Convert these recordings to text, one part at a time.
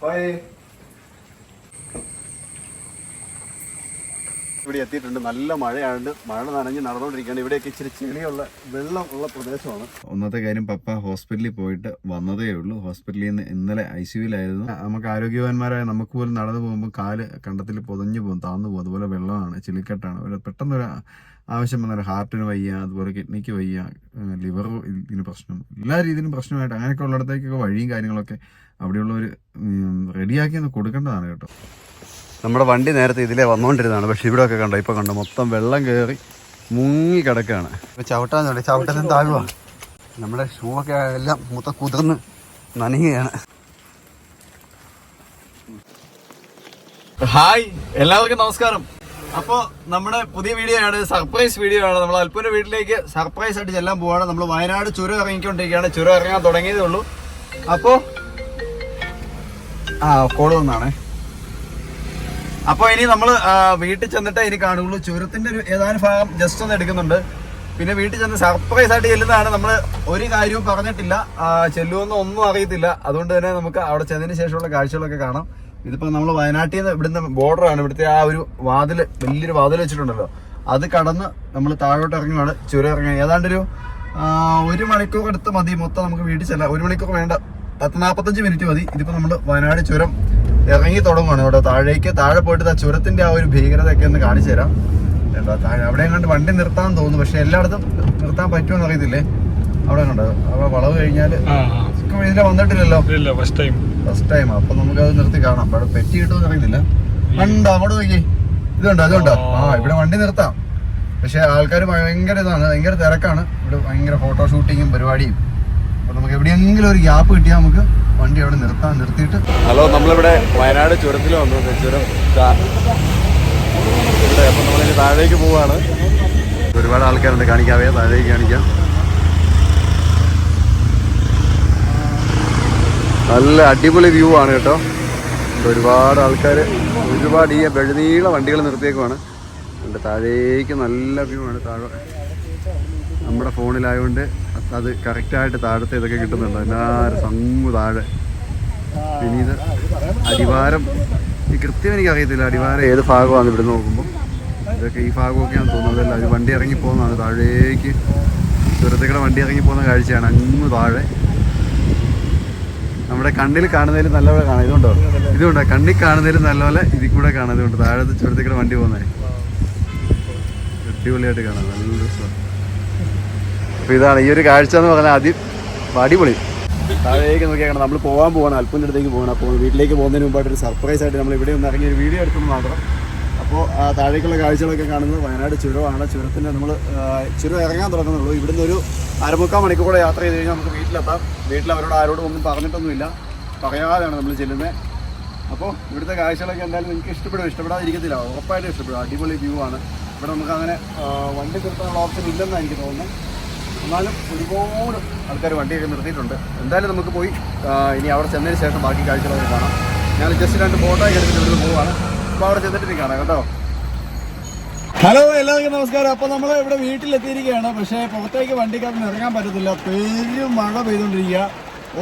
拜。ഇവിടെ എത്തിയിട്ടുണ്ട്. നല്ല മഴയാണ്ട് മഴ നനഞ്ഞ് നടന്നുകൊണ്ടിരിക്കുകയാണ് ഇവിടെയൊക്കെ ഇച്ചിരി ചെളിയുള്ള വെള്ളം ഉള്ള പ്രദേശമാണ്. ഒന്നത്തെ കാര്യം പപ്പ ഹോസ്പിറ്റലിൽ പോയിട്ട് വന്നതേ ഉള്ളൂ. ഹോസ്പിറ്റലിൽ നിന്ന് ഇന്നലെ ഐ സിയുലായിരുന്നു നമുക്ക് ആരോഗ്യവാന്മാരായ നമുക്ക് പോലും നടന്നു പോകുമ്പോൾ കാൽ കണ്ടത്തിൽ പൊതഞ്ഞു പോകും താന്നു പോകും. അതുപോലെ വെള്ളമാണ് ചെളിക്കെട്ടാണ് ഒരു പെട്ടെന്നൊരു ആവശ്യം വന്നാൽ ഹാർട്ടിന് വയ്യ അതുപോലെ കിഡ്നിക്ക് വയ്യ ലിവർ ഇതിന് പ്രശ്നം എല്ലാ രീതിയിലും പ്രശ്നമായിട്ട് അങ്ങനെയൊക്കെ ഉള്ളിടത്തേക്കൊക്കെ വഴിയും കാര്യങ്ങളൊക്കെ അവിടെയുള്ളവർ റെഡിയാക്കി ഒന്ന് കൊടുക്കേണ്ടതാണ് കേട്ടോ. നമ്മുടെ വണ്ടി നേരത്തെ ഇതിലേ വന്നുകൊണ്ടിരുന്നതാണ് പക്ഷെ ഇവിടെ ഒക്കെ കണ്ടോ ഇപ്പൊ കണ്ടോ മൊത്തം വെള്ളം കയറി മുങ്ങി കിടക്കുകയാണ് ചവിട്ടാൻ തുടങ്ങി. ചവിട്ടലും താഴുക നമ്മുടെ ഷൂ ഒക്കെ എല്ലാം മൊത്തം കുതിർന്ന് നനയുകയാണ്. ഹായ് എല്ലാവർക്കും നമസ്കാരം. അപ്പോ നമ്മുടെ പുതിയ വീഡിയോ ആണ് സർപ്രൈസ് വീഡിയോ ആണ് നമ്മൾ അൽപ്പൂന്റെ വീട്ടിലേക്ക് സർപ്രൈസ് ആയിട്ട് ചെല്ലാൻ പോവാണ്. നമ്മൾ വയനാട് ചുരം ഇറങ്ങിക്കൊണ്ടിരിക്കുകയാണ്. ചുരം ഇറങ്ങാൻ തുടങ്ങിയതേ ഉള്ളൂ. അപ്പോ ആ കോൾ വന്നാണേ. അപ്പൊ ഇനി നമ്മൾ വീട്ടിൽ ചെന്നിട്ട് ഇനി കാണുള്ളൂ ചുരത്തിന്റെ ഒരു ഏതാനും ഭാഗം ജസ്റ്റ് ഒന്ന് എടുക്കുന്നുണ്ട്. പിന്നെ വീട്ടിൽ ചെന്ന് സർപ്രൈസ് ആയിട്ട് ചെല്ലുന്നതാണ് നമ്മൾ ഒരു കാര്യവും പറഞ്ഞിട്ടില്ല. ചെല്ലുമെന്ന് ഒന്നും അറിയത്തില്ല. അതുകൊണ്ട് തന്നെ നമുക്ക് അവിടെ ചെന്നതിന് ശേഷമുള്ള കാഴ്ചകളൊക്കെ കാണാം. ഇതിപ്പോ നമ്മൾ വയനാട്ടിൽ നിന്ന് ഇവിടുന്ന് ബോർഡറാണ് ഇവിടുത്തെ ആ ഒരു വാതിൽ വലിയൊരു വാതിൽ വെച്ചിട്ടുണ്ടല്ലോ. അത് കടന്ന് നമ്മൾ താഴോട്ട് ഇറങ്ങുകയാണ് ചുരം ഇറങ്ങുക ഏതാണ്ടൊരു ഒരു മണിക്കൂർ അടുത്ത് മതി. മൊത്തം നമുക്ക് വീട്ടിൽ ചെല്ലാം. ഒരു മണിക്കൂർ വേണ്ട. പത്ത് നാൽപ്പത്തഞ്ച് മിനിറ്റ് മതി. ഇതിപ്പോ നമ്മൾ വയനാട് ചുരം ഇറങ്ങി തുടങ്ങുകയാണ് ഇവിടെ താഴേക്ക് താഴെ പോയിട്ട് ആ ചുരത്തിന്റെ ആ ഒരു ഭീകരതയൊക്കെ ഒന്ന് കാണിച്ചു തരാം. എന്താ താഴെ അവിടെ കണ്ട് വണ്ടി നിർത്താൻ തോന്നുന്നു. പക്ഷെ എല്ലായിടത്തും നിർത്താൻ പറ്റുമെന്ന് അറിയത്തില്ലേ? അവിടെ കണ്ടത് അവിടെ വളവ് കഴിഞ്ഞാൽ ഇതിലെ വന്നിട്ടില്ലല്ലോ. ഫസ്റ്റ് ടൈം ഫസ്റ്റ് ടൈം അപ്പൊ നമുക്ക് അത് നിർത്തി കാണാം. അവിടെ പെറ്റി കിട്ടുമെന്ന് അറിയത്തില്ല. കണ്ടോ? അങ്ങോട്ട് നോക്കി ഇതുണ്ടോ? അതുണ്ടോ? ആ. ഇവിടെ വണ്ടി നിർത്താം. പക്ഷെ ആൾക്കാർ ഭയങ്കര ഇതാണ്. ഭയങ്കര തിരക്കാണ്. ഇവിടെ ഭയങ്കര ഫോട്ടോ ഷൂട്ടിങ്ങും പരിപാടിയും. അപ്പൊ നമുക്ക് എവിടെയെങ്കിലും ഒരു ഗ്യാപ്പ് കിട്ടിയാൽ നമുക്ക് വണ്ടി അവിടെ നിർത്താൻ നിർത്തിയിട്ട് ഹലോ നമ്മളിവിടെ വയനാട് ചുരത്തിൽ വന്നു. ചുരം ഇവിടെ അപ്പൊ നമ്മളിനി താഴേക്ക് പോവാണ്. ഒരുപാട് ആൾക്കാരുണ്ട്. കാണിക്കാവേ താഴേക്ക് കാണിക്കാം. നല്ല അടിപൊളി വ്യൂ ആണ് കേട്ടോ. ഒരുപാട് ആൾക്കാർ ഒരുപാട് ഈ വെഴുനീള വണ്ടികൾ നിർത്തിയേക്കുവാണ്. എന്റെ താഴേക്ക് നല്ല വ്യൂ ആണ്. താഴെ നമ്മുടെ ഫോണിലായതുകൊണ്ട് അത് കറക്റ്റായിട്ട് താഴത്തെ ഇതൊക്കെ കിട്ടുന്നുണ്ട്. എല്ലാവരും സങ്ങു താഴെ. പിന്നെ ഇത് അടിവാരം. ഈ കൃത്യം എനിക്ക് അറിയത്തില്ല അടിവാരം ഏത് ഭാഗമാണ് ഇവിടെ നോക്കുമ്പോൾ ഇതൊക്കെ ഈ ഭാഗമൊക്കെയാണ് തോന്നുന്നതല്ല ഒരു വണ്ടി ഇറങ്ങി പോകുന്നതാണ്. താഴേക്ക് ചുരത്തിക്കടെ വണ്ടി ഇറങ്ങി പോകുന്ന കാഴ്ചയാണ്. അങ്ങ് താഴെ. നമ്മുടെ കണ്ണിൽ കാണുന്നതിൽ നല്ലപോലെ കാണാം. ഇതുണ്ടോ? ഇതുണ്ടോ? കണ്ണിൽ കാണുന്നതിൽ നല്ലപോലെ ഇതിൽ കൂടെ കാണാം ഇതുകൊണ്ട് താഴത്തെ ചുരത്തിക്കൂടെ വണ്ടി പോകുന്നത് അടിപൊളിയായിട്ട് കാണാം. നല്ല രസമാണ്. അപ്പൊ ഇതാണ് ഈ ഒരു കാഴ്ച എന്ന് പറഞ്ഞാൽ ആദ്യം അടിപൊളി. താഴേക്ക് നോക്കിയാണ് നമ്മൾ പോകാൻ പോകണം അല്പന്റെ അടുത്തേക്ക് പോകണം അപ്പോൾ വീട്ടിലേക്ക് പോകുന്നതിന് മുമ്പായിട്ട് ഒരു സർപ്രൈസ് ആയിട്ട് നമ്മൾ ഇവിടെ ഒന്ന് ഇറങ്ങി ഒരു വീഡിയോ എടുത്തെന്ന് മാത്രം. അപ്പോൾ ആ താഴേക്കുള്ള കാഴ്ചകളൊക്കെ കാണുന്നത് വയനാട് ചുരമാണ്. ചുരത്തിന്റെ നമ്മൾ ചുരം ഇറങ്ങാൻ തുടങ്ങുന്നുള്ളൂ. ഇവിടുന്ന് ഒരു അരമുക്കാൽ മണിക്കൂർ കൂടെ യാത്ര ചെയ്ത് കഴിഞ്ഞാൽ നമുക്ക് വീട്ടിലെത്താം. വീട്ടിൽ അവരോട് ആരോടും ഒന്നും പറഞ്ഞിട്ടൊന്നുമില്ല. പറയാതെയാണ് നമ്മൾ ചെല്ലുന്നത്. അപ്പോൾ ഇവിടുത്തെ കാഴ്ചകളൊക്കെ എന്തായാലും നിങ്ങൾക്ക് ഇഷ്ടപ്പെടും. ഇഷ്ടപ്പെടാതിരിക്കത്തില്ല. ഉറപ്പായിട്ടും ഇഷ്ടപ്പെടും. അടിപൊളി വ്യൂ ആണ്. ഇവിടെ നമുക്ക് അങ്ങനെ വണ്ടി നിർത്താനുള്ള ഓപ്ഷൻ ഇല്ലെന്നാണ് എനിക്ക് തോന്നുന്നത്. എന്നാലും ഒരുപാട് ആൾക്കാർ വണ്ടിയൊക്കെ നിർത്തിയിട്ടുണ്ട്. എന്തായാലും നമുക്ക് പോയി ഇനി അവിടെ ചെന്നതിന് ശേഷം ബാക്കി കാഴ്ചകളൊക്കെ കാണാം. ഞാൻ ജസ്റ്റ് രണ്ട് ഫോട്ടോയൊക്കെ എടുത്തിട്ട് ഇവിടുന്ന് പോവാണ്. അപ്പോൾ അവിടെ ചെന്നിട്ട് ഇനി കാണാം കേട്ടോ. ഹലോ എല്ലാവർക്കും നമസ്കാരം. അപ്പോൾ നമ്മൾ ഇവിടെ വീട്ടിലെത്തിയിരിക്കുകയാണ്. പക്ഷേ പുറത്തേക്ക് വണ്ടിക്കകത്ത് ഇറങ്ങാൻ പറ്റത്തില്ല. പെരും മഴ പെയ്തുകൊണ്ടിരിക്കുക.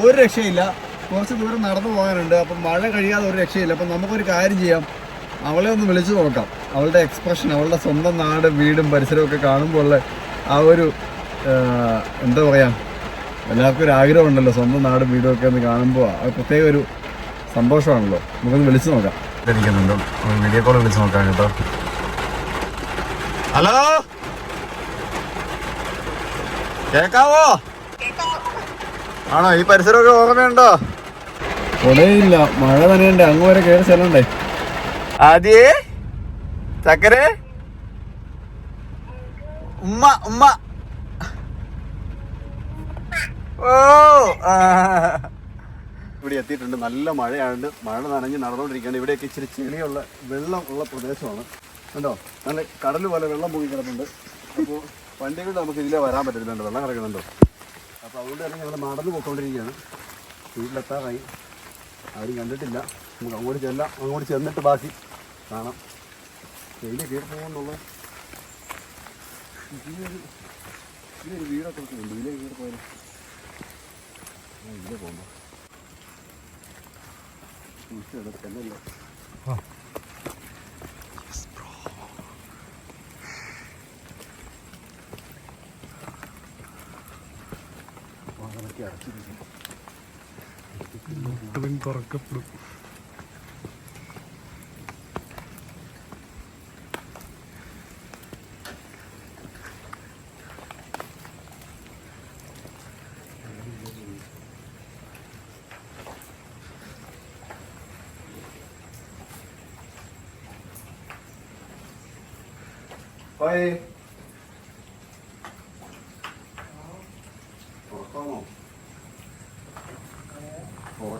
ഒരു രക്ഷയില്ല. കുറച്ച് ദൂരം നടന്നു പോകാനുണ്ട്. അപ്പം മഴ കഴിയാതെ ഒരു രക്ഷയില്ല. അപ്പം നമുക്കൊരു കാര്യം ചെയ്യാം. അവളെ ഒന്ന് വിളിച്ചു നോക്കാം. അവളുടെ എക്സ്പ്രഷൻ അവളുടെ സ്വന്തം നാട് വീടും പരിസരവും ഒക്കെ കാണുമ്പോൾ ആ ഒരു എന്താ പറയാ? എല്ലാവർക്കും ഒരു ആഗ്രഹം ഉണ്ടല്ലോ സ്വന്തം നാടും വീടും ഒക്കെ ഒന്ന് കാണുമ്പോൾ അത് പ്രത്യേക ഒരു സന്തോഷമാണല്ലോ. നമുക്കൊന്ന് വിളിച്ചു നോക്കാം. ഇരിക്കുന്നുണ്ടോ വീഡിയോ കോൾ വിളിച്ചു നോക്കാം കേട്ടോ. ഹലോ? കേക്കാവോ? ആണോ ഈ പരിസരമൊക്കെ ഓർമ്മയുണ്ടോ? കൊടയില്ല. മഴ നനയണ്ടേ? അങ്ങ് വരെ കയറി ചെല്ലണ്ടേ? ആദ്യേ? ചക്കരെ? ഉമ്മ ഉമ്മ. ഓ ഇവിടെ എത്തിയിട്ടുണ്ട്. നല്ല മഴയാണ്ട് മഴ നനഞ്ഞ് നടന്നുകൊണ്ടിരിക്കുകയാണ് ഇവിടെയൊക്കെ ഇച്ചിരി ചെളിയുള്ള വെള്ളം ഉള്ള പ്രദേശമാണ്. കണ്ടോ? നല്ല കടൽ പോലെ വെള്ളം പൊങ്ങി കിടപ്പുണ്ട്. അപ്പോൾ വണ്ടികൾ നമുക്ക് ഇതിലേ വരാൻ പറ്റുന്നുണ്ട് വെള്ളം കിടക്കുന്നുണ്ടോ അപ്പോൾ അതുകൊണ്ട് തന്നെ ഞങ്ങൾ നടന്നു പോയിക്കൊണ്ടിരിക്കുകയാണ്. വീട്ടിലെത്താറായി. ആരും കണ്ടിട്ടില്ല. നമുക്ക് അങ്ങോട്ട് ചെല്ലാം. അങ്ങോട്ട് ചെന്നിട്ട് ബാക്കി കാണാം. ഇതിലെ കയറി പോകുന്നുള്ള ഇതിലൊരു വീടൊക്കെ ഉണ്ട് ഇതിലേ കയറി പോയാലും? ആ ഇതിലേ പോകുമ്പോൾ തുറക്കപ്പെടും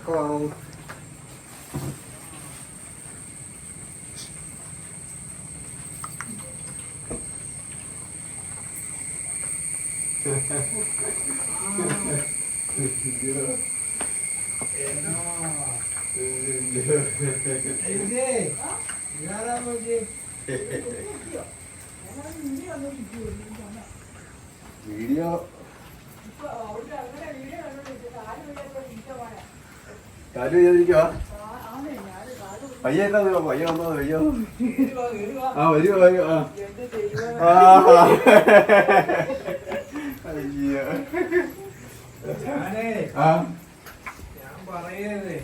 ഉറക്കമാണോ വീഡിയോ കാൽ ചെയ്തിരിക്കുവാ പയ്യ എന്താ പയ്യ വന്നോ പയ്യ ആ വരുവോ വരുവോ. ആ. അയ്യോ. ഞാനേ ആ. ഞാൻ പറയുന്നതേ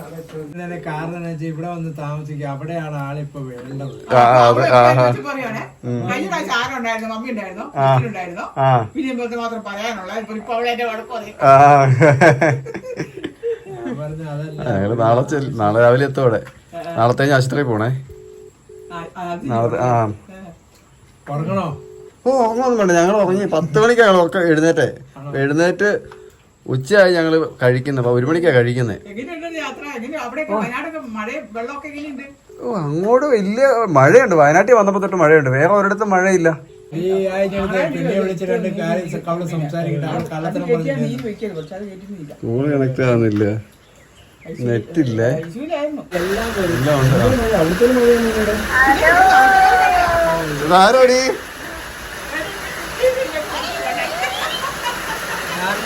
അവിടെ. കാരണം എന്ന് വെച്ചാൽ ഇവിടെ വന്ന് താമസിക്കുക. അവിടെയാണ് ആളിപ്പോ വേണ്ടത്. പറയണേ. കഴിഞ്ഞ പ്രാവശ്യം ആരുണ്ടായിരുന്നു? മമ്മി ഉണ്ടായിരുന്നു? ഉണ്ടായിരുന്നു. പിന്നെ മാത്രം പറയാനുള്ള. ഇപ്പൊ എന്റെ ഞങ്ങൾ നാളെ ചെല്ല്- നാളെ രാവിലെ എത്തോടെ നാളെ ഞാൻ ആശുപത്രിയിൽ പോണേ. നാളത്തെ ആ ഓ ഉറങ്ങൊന്നും വേണ്ട. ഞങ്ങൾ ഉറങ്ങി പത്ത് മണിക്കാണ് ഉറക്കം എഴുന്നേറ്റേ. എഴുന്നേറ്റ് ഉച്ചയായി ഞങ്ങൾ കഴിക്കുന്നത്. അപ്പൊ ഒരു മണിക്കാ കഴിക്കുന്നത്. ഓ. അങ്ങോട്ട് വലിയ മഴയുണ്ട്. വയനാട്ടിൽ വന്നപ്പോ തൊട്ട് മഴയുണ്ട്. വേറെ ഒരിടത്തും മഴയില്ല. ഈ ആഴ്ച പിന്നെ കാര്യം സംസാരിക്കട്ടെ. അവൾ കണക്ട് ആവുന്നില്ല. നെറ്റ് ഇല്ല ഐസിയിലായിരുന്നു എല്ലാം ഉണ്ട്. ഇതാരോടി നല്ല പണിയാ നല്ല പണിയാ. ഞാനിപ്പോ വിളിച്ചതേ കേട്ടോ. നീ ഒരു വാക്ക് പറഞ്ഞിട്ടില്ല, എവിടെയോ തെറ്റിയത്. ഏ കേൾക്കത്തില്ലല്ലേ മഴ എനിക്ക് മനസ്സിലായി.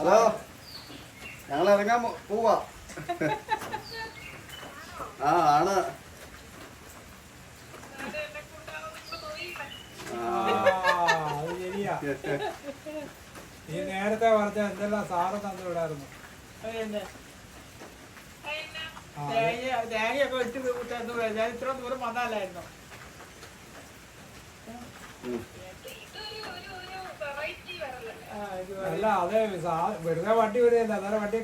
ഹലോ. ഞങ്ങൾ ഇറങ്ങാൻ പോവാ. ആ ആണ്. ആ. അത് ശരിയാ നീ നേരത്തെ പറഞ്ഞ എന്തെല്ലാം സാറ് തന്നു വിടായിരുന്നു. തേങ്ങയൊക്കെ ഇത്ര ദൂരം ഇത് അല്ല അതെ വെറുതെ വണ്ടി വരികയല്ല അന്നേരം വണ്ടി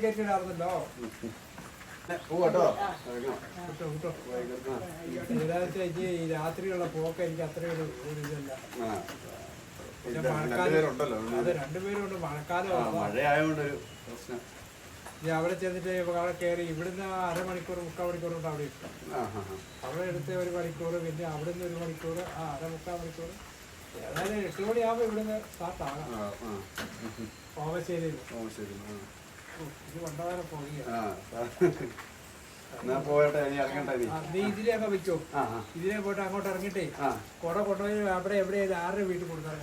കിട്ടോ. കിട്ടോ ഈ രാത്രിയുള്ള പോക്ക് എനിക്ക് അത്ര ഒരു ഒരു ഇതല്ല. അത് രണ്ടുപേരും ഉണ്ട് മഴക്കാലം അവിടെ ചെന്നിട്ട് അവിടെ കയറി ഇവിടുന്ന് അരമണിക്കൂർ മുക്കാൽ മണിക്കൂർ കൊണ്ട് അവിടെ ആ. അവിടെ എടുത്ത് ഒരു മണിക്കൂർ പിന്നെ അവിടുന്ന് ഒരു മണിക്കൂർ ആ അര മുക്കാൽ മണിക്കൂർ. ഏതായാലും എട്ട് മണിയാകുമ്പോൾ ഇവിടുന്ന് സ്റ്റാർട്ട് ആ, ആ. ഓമശ്ശേരിയിൽ ഓ, ഇത് കൊണ്ടുപോകാൻ പോകുക ആ എന്നാ പോയട്ടെ ഇനി ഇറങ്ങട്ടെ ഇനി നീ ഇതിലെയൊക്കെ വെച്ചോ. ഇതിലെ പോയിട്ട് അങ്ങോട്ട് ഇറങ്ങിട്ടേ കൊട കൊണ്ടുപോയി അവിടെ എവിടെ ആരുടെ വീട്ടിൽ കൊടുക്കാൻ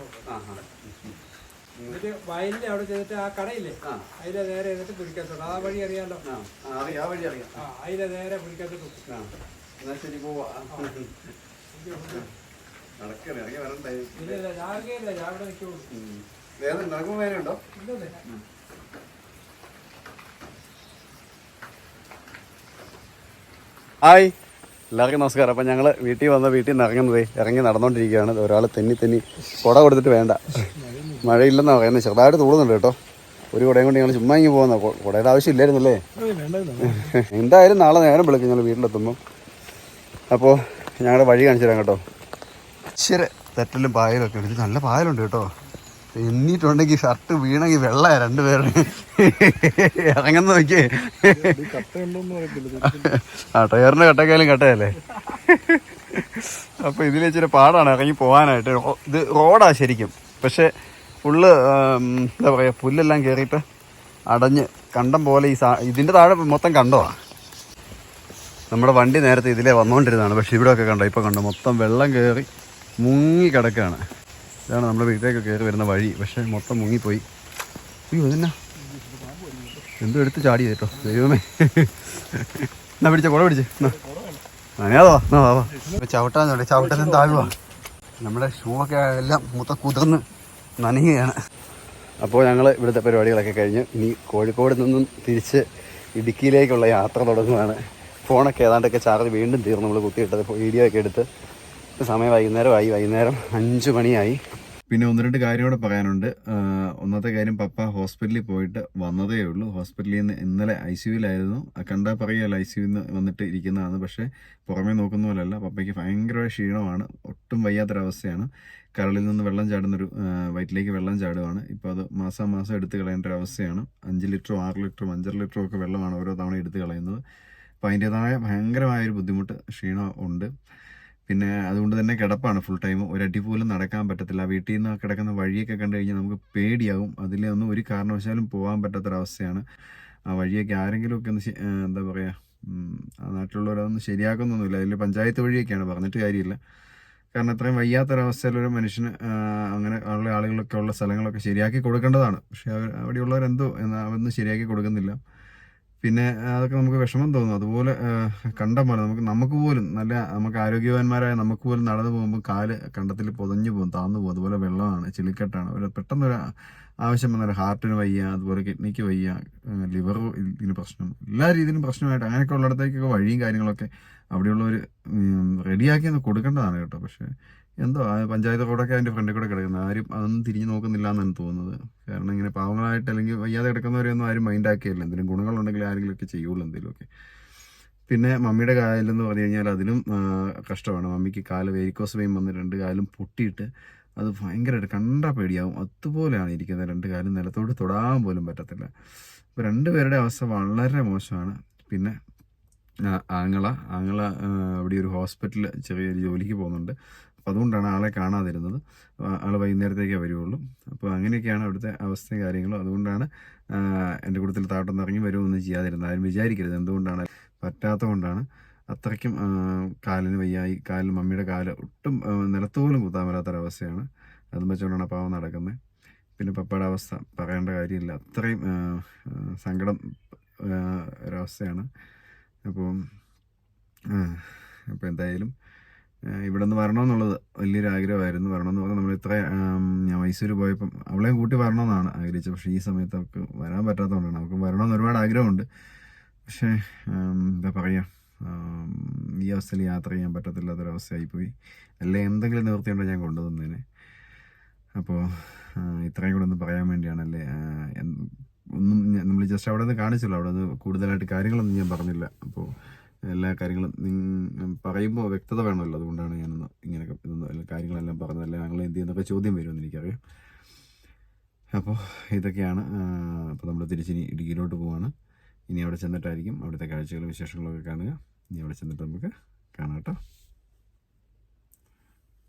എന്നിട്ട് വയലിന്റെ അവിടെ ചെന്നിട്ട് ആ കടയില്ലേ. അതിലെ നേരെ എന്നിട്ട് പിടിക്കത്തുള്ളൂ ആ വഴി അറിയാലോ അതിലെ നേരെ എന്നാ ശരി പോവാ. നടക്കണേ ഇറങ്ങി വരണ്ടേ. വേദന വേദനയുണ്ടോ ഹായ്. എല്ലാവർക്കും നമസ്കാരം. അപ്പം ഞങ്ങൾ വീട്ടിൽ വന്ന വീട്ടിൽ നിന്ന് ഇറങ്ങുന്നത് ഇറങ്ങി നടന്നുകൊണ്ടിരിക്കുകയാണ് ഒരാൾ തെന്നി തെന്നി കുട കൊടുത്തിട്ട് വേണ്ട. മഴയില്ലെന്നാണ് പറയുന്നത് ചെറുതായിട്ട് തൂടുന്നുണ്ട് കേട്ടോ. ഒരു കുടയും കൊണ്ട് ഞങ്ങൾ ചുമ്മാ ഇങ്ങനെ പോകുന്ന കുടയുടെ ആവശ്യമില്ലായിരുന്നല്ലേ എന്തായാലും നാളെ നേരം വിളിക്കും ഞങ്ങൾ വീട്ടിലെത്തുമ്പോൾ അപ്പോൾ ഞങ്ങളുടെ വഴി കാണിച്ചു തരാം കേട്ടോ. ശരി തെറ്റലും പായലും ഒക്കെ ഉണ്ട് നല്ല പായലുണ്ട് കേട്ടോ. എന്നിട്ടുണ്ടെങ്കിൽ ഷർട്ട് വീണെങ്കിൽ വെള്ളമായ രണ്ടുപേരുടെ ഇറങ്ങുന്ന നോക്കിയേ ആ ടയറിന്റെ കട്ടക്കാലും കട്ടയല്ലേ? അപ്പൊ ഇതിൽ ഇച്ചിരി പാടാണ് ഇറങ്ങി പോകാനായിട്ട്. ഇത് റോഡാ ശരിക്കും. പക്ഷെ ഫുള്ള് എന്താ പറയാ പുല്ലെല്ലാം കയറിയിട്ട് അടഞ്ഞ് കണ്ടം പോലെ ഈ സാ ഇതിന്റെ താഴെ മൊത്തം കണ്ടോ നമ്മുടെ വണ്ടി നേരത്തെ ഇതിലേ വന്നുകൊണ്ടിരുന്നതാണ് പക്ഷെ ഇവിടെയൊക്കെ കണ്ടോ? ഇപ്പോൾ കണ്ടോ? മൊത്തം വെള്ളം കയറി മുങ്ങി കിടക്കുകയാണ് ഇതാണ് നമ്മുടെ വീട്ടിലേക്ക് കയറി വരുന്ന വഴി. പക്ഷെ മൊത്തം മുങ്ങിപ്പോയി. അയ്യോ ഇതെന്നാ? എന്തോ എടുത്ത് ചാടി കേട്ടോ. ദൈവമേ. എന്നാ പിടിച്ച കുട പിടിച്ച്. അനേതാ എന്നാ വാ ചവിട്ടാൻ ചവിട്ടലും താഴുവാ. നമ്മുടെ ഷൂ ഒക്കെ എല്ലാം മൊത്തം കുതിർന്ന് നനയുകയാണ്. അപ്പോൾ ഞങ്ങൾ ഇവിടുത്തെ പരിപാടികളൊക്കെ കഴിഞ്ഞ് ഇനി കോഴിക്കോട് നിന്നും തിരിച്ച് ഇടുക്കിയിലേക്കുള്ള യാത്ര തുടങ്ങുകയാണ് ഫോണൊക്കെ ഏതാണ്ടൊക്കെ ചാർജ് വീണ്ടും തീർന്നു. നമ്മൾ കുത്തിയിട്ടത് വീഡിയോ ഒക്കെ എടുത്ത് സമയം വൈകുന്നേരമായി. വൈകുന്നേരം അഞ്ച് മണിയായി. പിന്നെ ഒന്ന് രണ്ട് കാര്യം കൂടെ പറയാനുണ്ട്. ഒന്നാമത്തെ കാര്യം പപ്പ ഹോസ്പിറ്റലിൽ പോയിട്ട് വന്നതേ ഉള്ളൂ. ഹോസ്പിറ്റലിൽ നിന്ന് ഇന്നലെ ഐ സിയുലായിരുന്നു കണ്ടാൽ പറയുമല്ലോ ഐ സി നിന്ന് വന്നിട്ട് ഇരിക്കുന്നതാണ് പക്ഷേ പുറമേ നോക്കുന്ന പോലെയല്ല. പപ്പയ്ക്ക് ഭയങ്കര ക്ഷീണമാണ്. ഒട്ടും വയ്യാത്തൊരവസ്ഥയാണ്. കരളിൽ നിന്ന് വെള്ളം ചാടുന്നൊരു വയറ്റിലേക്ക് വെള്ളം ചാടുവാണ്. ഇപ്പോൾ അത് മാസം മാസം എടുത്ത് കളയേണ്ട ഒരു അവസ്ഥയാണ് അഞ്ച് ലിറ്ററും ആറ് ലിറ്ററും അഞ്ചര ലിറ്ററും ഒക്കെ വെള്ളമാണ് ഓരോ തവണ എടുത്ത് കളയുന്നത്. അപ്പോൾ അതിന്റെതായ ഭയങ്കരമായ ഒരു ബുദ്ധിമുട്ട് ക്ഷീണം ഉണ്ട്. പിന്നെ അതുകൊണ്ട് തന്നെ കിടപ്പാണ് ഫുൾ ടൈം ഒരടി പോലും നടക്കാൻ പറ്റത്തില്ല. വീട്ടിൽ നിന്ന് കിടക്കുന്ന വഴിയൊക്കെ കണ്ടു കഴിഞ്ഞാൽ നമുക്ക് പേടിയാവും. അതിലൊന്നും ഒരു കാരണവശാലും പോകാൻ പറ്റാത്തൊരവസ്ഥയാണ്. ആ വഴിയൊക്കെ ആരെങ്കിലുമൊക്കെ ഒന്ന് എന്താ പറയുക ആ നാട്ടിലുള്ളവരതൊന്ന് ശരിയാക്കുന്നൊന്നുമില്ല. അതിൽ പഞ്ചായത്ത് വഴിയൊക്കെയാണ്. പറഞ്ഞിട്ട് കാര്യമില്ല. കാരണം അത്രയും വയ്യാത്തൊരവസ്ഥയിൽ ഒരു മനുഷ്യന് അങ്ങനെ ഉള്ള ആളുകളൊക്കെ ഉള്ള സ്ഥലങ്ങളൊക്കെ ശരിയാക്കി കൊടുക്കേണ്ടതാണ്. പക്ഷെ അവിടെയുള്ളവരെന്തോ എന്നാ അതൊന്നും ശരിയാക്കി കൊടുക്കുന്നില്ല. പിന്നെ അതൊക്കെ നമുക്ക് വിഷമം തോന്നും. അതുപോലെ ആ, കണ്ടം പോലെ നമുക്ക് നമുക്ക് പോലും നല്ല നമുക്ക് ആരോഗ്യവാന്മാരായ നമുക്ക് പോലും നടന്നു പോകുമ്പോൾ കാൽ കണ്ടത്തിൽ പൊതഞ്ഞു പോകും താന്നു പോകും. അതുപോലെ വെള്ളമാണ് ചിലിക്കെട്ടാണ്. ഒരു പെട്ടെന്നൊരു ആവശ്യം വന്നാൽ ഹാർട്ടിന് വയ്യ അതുപോലെ കിഡ്നിക്ക് വയ്യ ലിവർ ഇതിന് പ്രശ്നം എല്ലാ രീതിയിലും പ്രശ്നമായിട്ട് അങ്ങനെയൊക്കെ ഉള്ളിടത്തേക്കൊക്കെ വഴിയും കാര്യങ്ങളൊക്കെ അവിടെയുള്ളവർ റെഡിയാക്കി ഒന്ന് കൊടുക്കേണ്ടതാണ് കേട്ടോ. പക്ഷേ എന്തോ ആ പഞ്ചായത്ത് റോഡൊക്കെ അതിന്റെ ഫ്രണ്ടിൽ കൂടെ കിടക്കുന്നത് ആരും അതൊന്നും തിരിഞ്ഞു നോക്കുന്നില്ല എന്നാണ് തോന്നുന്നത്. കാരണം ഇങ്ങനെ പാവങ്ങളായിട്ട് അല്ലെങ്കിൽ വയ്യാതെ കിടക്കുന്നവരെയൊന്നും ആരും മൈൻഡ് ആക്കിയല്ല. എന്തെങ്കിലും ഗുണങ്ങളുണ്ടെങ്കിൽ ആരെങ്കിലുമൊക്കെ ചെയ്യുള്ളൂ എന്തെങ്കിലുമൊക്കെ പിന്നെ മമ്മിയുടെ കാലെന്ന് പറഞ്ഞു കഴിഞ്ഞാൽ അതിലും കഷ്ടമാണ്. മമ്മിക്ക് കാൽ വേരിക്കോസ് വെയിൻ വന്ന് രണ്ട് കാലും പൊട്ടിയിട്ട് അത് ഭയങ്കരമായിട്ട് കണ്ടാൽ പേടിയാവും. അതുപോലെയാണ് ഇരിക്കുന്നത്. രണ്ട് കാലും നിലത്തോട് തൊടാൻ പോലും പറ്റത്തില്ല. അപ്പോൾ രണ്ടുപേരുടെ അവസ്ഥ വളരെ മോശമാണ്. പിന്നെ ആങ്ങള. ആങ്ങള അവിടെ ഒരു ഹോസ്പിറ്റലിൽ ചെറിയൊരു ജോലിക്ക് പോകുന്നുണ്ട്. അപ്പോൾ അതുകൊണ്ടാണ് ആളെ കാണാതിരുന്നത്. ആൾ വൈകുന്നേരത്തേക്കേ വരുള്ളൂ അപ്പോൾ അങ്ങനെയൊക്കെയാണ് അവിടുത്തെ അവസ്ഥയും കാര്യങ്ങളും. അതുകൊണ്ടാണ് എന്റെ കൂട്ടത്തിൽ താട്ടൊന്നും ഇറങ്ങി വരുമൊന്നും ചെയ്യാതിരുന്നത്. ആരും വിചാരിക്കരുത്. എന്തുകൊണ്ടാണ്? പറ്റാത്തതുകൊണ്ടാണ് അത്രയ്ക്കും കാലിന് വയ്യായി. കാലിൽ മമ്മിയുടെ കാൽ ഒട്ടും നിലത്തുപോലും നിലത്ത് പോലും കുത്താൻ വരാത്തൊരവസ്ഥയാണ് അതും വെച്ചുകൊണ്ടാണ് പാവം നടക്കുന്നത് പിന്നെ പപ്പയുടെ അവസ്ഥ. പറയേണ്ട കാര്യമില്ല. അത്രയും സങ്കടം ഒരവസ്ഥയാണ്. അപ്പോൾ അപ്പോൾ എന്തായാലും ഇവിടെ നിന്ന് വരണമെന്നുള്ളത് വലിയൊരു ആഗ്രഹമായിരുന്നു വരണമെന്ന് പറഞ്ഞാൽ നമ്മൾ ഇത്ര ഞാൻ മൈസൂർ പോയപ്പം അവളെയും കൂട്ടി വരണമെന്നാണ് ആഗ്രഹിച്ചത്. പക്ഷേ ഈ സമയത്ത് അവൾക്ക് വരാൻ പറ്റാത്തതുകൊണ്ടാണ്. നമുക്ക് വരണമെന്ന് ഒരുപാട് ആഗ്രഹമുണ്ട്. പക്ഷേ എന്താ പറയുക ഈ അവസ്ഥയിൽ യാത്ര ചെയ്യാൻ പറ്റത്തില്ലാത്തൊരവസ്ഥയായിപ്പോയി. അല്ലെ എന്തെങ്കിലും നിവൃത്തിയുണ്ടോ ഞാൻ കൊണ്ടുവന്നതിന്? അപ്പോൾ ഇത്രയും കൂടെ ഒന്ന് പറയാൻ വേണ്ടിയാണല്ലേ ആ, എന്ത്- ഒന്നും നമ്മൾ ജസ്റ്റ് അവിടെ നിന്ന് കാണിച്ചല്ലോ അവിടെ നിന്ന് കൂടുതലായിട്ട് കാര്യങ്ങളൊന്നും ഞാൻ പറഞ്ഞില്ല. അപ്പോൾ എല്ലാ കാര്യങ്ങളും പറയുമ്പോൾ വ്യക്തത വേണമല്ലോ. അതുകൊണ്ടാണ് ഞാനൊന്ന് ഇങ്ങനെയൊക്കെ ഇതൊന്നും കാര്യങ്ങളെല്ലാം പറഞ്ഞത്. അല്ലെങ്കിൽ ഞങ്ങൾ എന്ത് ചെയ്യുന്നൊക്കെ ചോദ്യം വരുമെന്ന് എനിക്കറിയാം. അപ്പോൾ ഇതൊക്കെയാണ് അപ്പോൾ നമ്മൾ തിരിച്ചിനി ഇടുക്കിയിലോട്ട് പോവാണ്. ഇനി അവിടെ ചെന്നിട്ടായിരിക്കും അവിടുത്തെ കാഴ്ചകളും വിശേഷങ്ങളൊക്കെ കാണുക. ഇനി അവിടെ ചെന്നിട്ട് നമുക്ക് കാണാം കേട്ടോ.